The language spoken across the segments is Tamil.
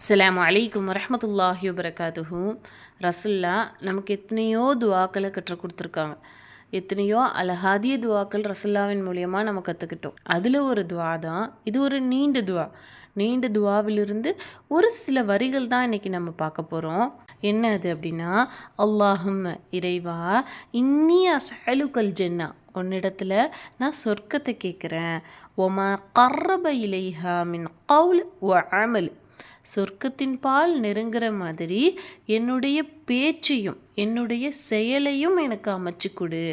அஸ்லாம் அலைக்கும் வரமத்துல்லாஹி வபரகாத்துஹு. ரசுல்லா நமக்கு எத்தனையோ துவாக்களை கற்றுக் கொடுத்துருக்காங்க எத்தனையோ அழகாதிய துவாக்கள் ரசுல்லாவின் மூலியமாக நம்ம கற்றுக்கிட்டோம் அதில் ஒரு துவா தான் இது ஒரு நீண்ட துவா. நீண்ட துவாவிலிருந்து ஒரு சில வரிகள் தான் இன்றைக்கி நம்ம பார்க்க போகிறோம் என்ன அது அப்படின்னா அல்லாஹும் இறைவா இன்னி அசலுக்கல் ஜென்னா. உன்னிடத்தில் நான் சொர்க்கத்தை கேட்குறேன். ஒமா கர்ரப இலைஹா மின் கவுல் ஒ அமல் சொர்க்கத்தின் பால் நெருங்குற மாதிரி என்னுடைய பேச்சையும் என்னுடைய செயலையும் எனக்கு அமைச்சு கொடு.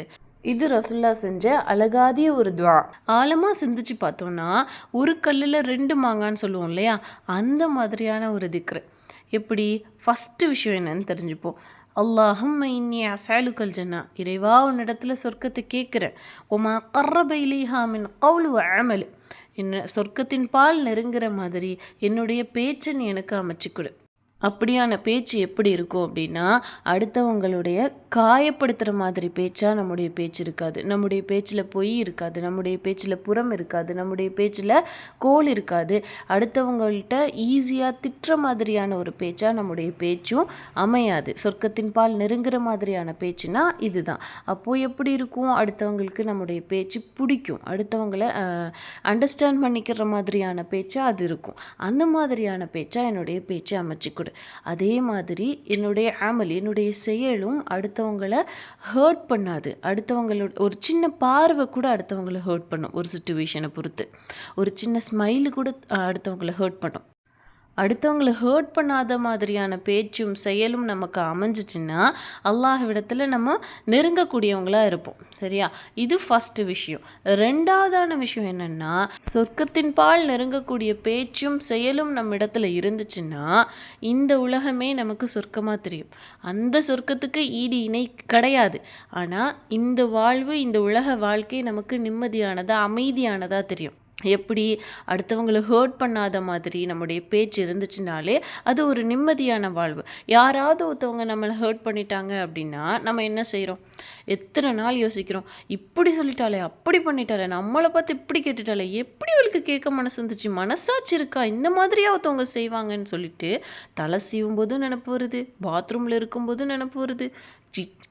இது ரசுல்லா செஞ்ச அழகாதிய ஒரு துவா. ஆழமாக சிந்திச்சு பார்த்தோம்னா ஒரு கல்லில் ரெண்டு மாங்கான்னு சொல்லுவோம் இல்லையா? அந்த மாதிரியான ஒரு திக்ரு. எப்படி? ஃபஸ்ட்டு விஷயம் என்னன்னு தெரிஞ்சுப்போம். அல்லாஹும் இன்னி அசாலுக்கல் ஜன்னா. இறைவா உன்னிடத்தில் சொர்க்கத்தை கேட்குறேன் உமா கர்ரப இலிஹா கவுலு அமல். என்ன சொர்க்கத்தின் பால் நெருங்குற மாதிரி என்னுடைய பேச்சன் எனக்கு அமைச்சு கொடு. அப்படியான பேச்சு எப்படி இருக்கும் அப்படின்னா அடுத்தவங்களுடைய காயப்படுத்துகிற மாதிரி பேச்சாக நம்முடைய பேச்சு இருக்காது. நம்முடைய பேச்சில் பொய் இருக்காது. நம்முடைய பேச்சில் புறம் இருக்காது. நம்முடைய பேச்சில் கோல் இருக்காது. அடுத்தவங்கள்ட்ட ஈஸியாக திட்டுற மாதிரியான ஒரு பேச்சாக நம்முடைய பேச்சும் அமையாது. சொர்க்கத்தின் பால் நெருங்குற மாதிரியான பேச்சுனா இதுதான். அப்போது எப்படி இருக்கும்? அடுத்தவங்களுக்கு நம்முடைய பேச்சு பிடிக்கும். அடுத்தவங்களை அண்டர்ஸ்டாண்ட் பண்ணிக்கிற மாதிரியான பேச்சாக அது இருக்கும். அந்த மாதிரியான பேச்சாக என்னுடைய பேச்சை அமைச்சு கொடு அதே மாதிரி என்னுடைய ஆமல் என்னுடைய செயலும் அடுத்தவங்களை ஹர்ட் பண்ணாது. அடுத்தவங்களோட ஒரு சின்ன பார்வை கூட அடுத்தவங்களை ஹர்ட் பண்ணும். ஒரு சுச்சுவேஷனை பொறுத்து. ஒரு சின்ன ஸ்மைலு கூட அடுத்தவங்களை ஹர்ட் பண்ணும். அடுத்தவங்களை ஹேர்ட் பண்ணாத மாதிரியான பேச்சும் செயலும் நமக்கு அமைஞ்சிச்சின்னா அல்லாஹ்விடத்தில் நம்ம நெருங்கக்கூடியவங்களாக இருப்போம். சரியா? இது ஃபஸ்ட்டு விஷயம். ரெண்டாவதான விஷயம் என்னென்னா சொர்க்கத்தின் பால் நெருங்கக்கூடிய பேச்சும் செயலும் நம்ம இடத்துல இருந்துச்சுன்னா இந்த உலகமே நமக்கு சொர்க்கமாக தெரியும். அந்த சொர்க்கத்துக்கு ஈடு இணை கிடையாது. ஆனால் இந்த வாழ்வு இந்த உலக வாழ்க்கை நமக்கு நிம்மதியானதாக அமைதியானதாக தெரியும். எப்படி அடுத்தவங்களை ஹர்ட் பண்ணாத மாதிரி நம்முடைய பேச்சு இருந்துச்சுனாலே அது ஒரு நிம்மதியான வாழ்வு. யாராவது ஒருத்தவங்க நம்மளை ஹர்ட் பண்ணிட்டாங்க அப்படின்னா நம்ம என்ன செய்கிறோம் எத்தனை நாள் யோசிக்கிறோம்? இப்படி சொல்லிட்டாலே அப்படி பண்ணிட்டாலே நம்மளை பார்த்து இப்படி கேட்டுட்டாலே எப்படி அவளுக்கு கேட்க மனசு இருந்துச்சு? மனசாச்சு இருக்கா? இந்த மாதிரியா ஒருத்தவங்க செய்வாங்கன்னு சொல்லிட்டு தலை சீவும் போதும் நினப்பு வருது பாத்ரூமில் இருக்கும்போது நினப்பு வருது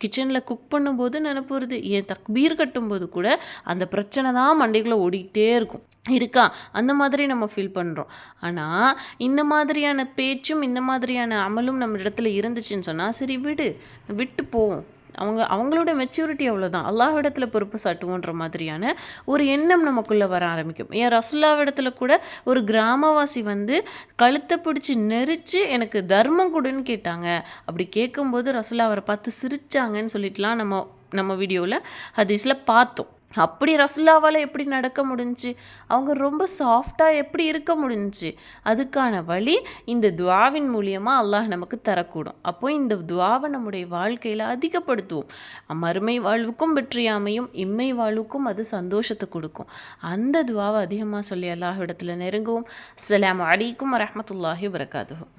கிச்சனில் குக் பண்ணும்போது நினப்பு வருது ஏன் தக்பீர் கட்டும்போது கூட அந்த பிரச்சனை தான் மண்டைக்குள்ளே ஓடிக்கிட்டே இருக்கும். இருக்கா? அந்த மாதிரி நம்ம ஃபீல் பண்ணுறோம் ஆனால் இந்த மாதிரியான பேச்சும் இந்த மாதிரியான அமலும் நம்ம இடத்துல இருந்துச்சுன்னு சொன்னால் சரி விடு விட்டு போவோம். அவங்க அவங்களோட மெச்சூரிட்டி அவ்வளோதான் அல்லாவிடத்துல பொறுப்பு சாட்டுவோன்ற மாதிரியான ஒரு எண்ணம் நமக்குள்ளே வர ஆரம்பிக்கும். ஏன் ரசுல்லாவிடத்தில் கூட ஒரு கிராமவாசி வந்து கழுத்தை பிடிச்சி நெரிச்சு எனக்கு தர்மம் கொடுன்னு கேட்டாங்க. அப்படி கேட்கும்போது ரசுல்லா அவரை பார்த்து சிரிச்சாங்கன்னு சொல்லிட்டுலாம் நம்ம நம்ம வீடியோவில் ஹதீஸில் பார்த்தோம். அப்படி ரசுல்லாவால் எப்படி நடக்க முடிஞ்சு? அவங்க ரொம்ப சாஃப்டாக எப்படி இருக்க முடிஞ்சு? அதுக்கான வழி இந்த துவாவின் மூலியமாக அல்லாஹ் நமக்கு தரக்கூடும். அப்போ இந்த துவாவை நம்முடைய வாழ்க்கையில் அதிகப்படுத்துவோம். மறுமை வாழ்வுக்கும் வெற்றியாமையும் இம்மை வாழ்வுக்கும் அது சந்தோஷத்தை கொடுக்கும். அந்த துவாவை அதிகமாக சொல்லி அல்லாஹ் இடத்துல நெருங்குவோம். அஸ்லாம் அலைக்கும் வரமத்துல்லாஹி வரகாதுவோம்